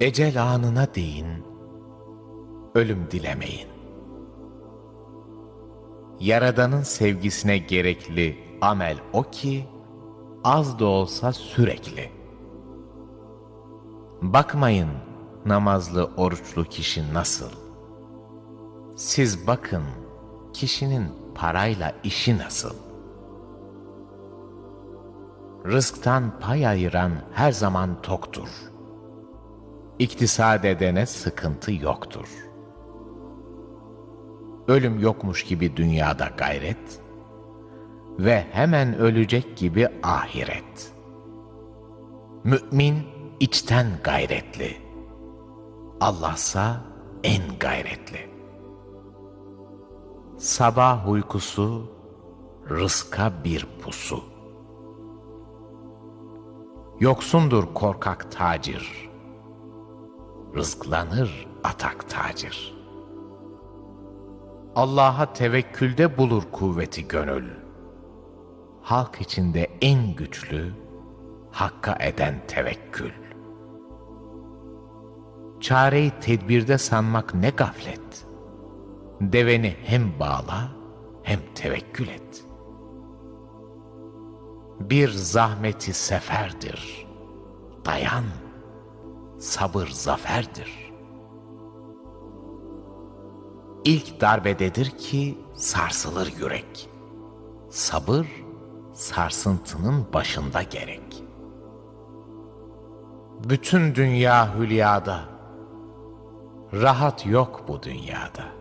Ecel anına değin, ölüm dilemeyin. Yaradanın sevgisine gerekli amel o ki, az da olsa sürekli. Bakmayın namazlı oruçlu kişi nasıl. Siz bakın kişinin parayla işi nasıl. Rızktan pay ayıran her zaman toktur. İktisat edene sıkıntı yoktur. Ölüm yokmuş gibi dünyada gayret ve hemen ölecek gibi ahiret. Mümin içten gayretli. Allah'sa en gayretli. Sabah uykusu, rızka bir pusu. Yoksundur korkak tacir. Rızklanır atak tacir. Allah'a tevekkülde bulur kuvveti gönül. Halk içinde en güçlü, Hakka eden tevekkül. Çareyi tedbirde sanmak ne gaflet. Deveni hem bağla hem tevekkül et. Bir zahmeti seferdir. Dayan, sabır zaferdir. İlk darbededir ki sarsılır yürek. Sabır, sarsıntının başında gerek. Bütün dünya hülyada, rahat yok bu dünyada.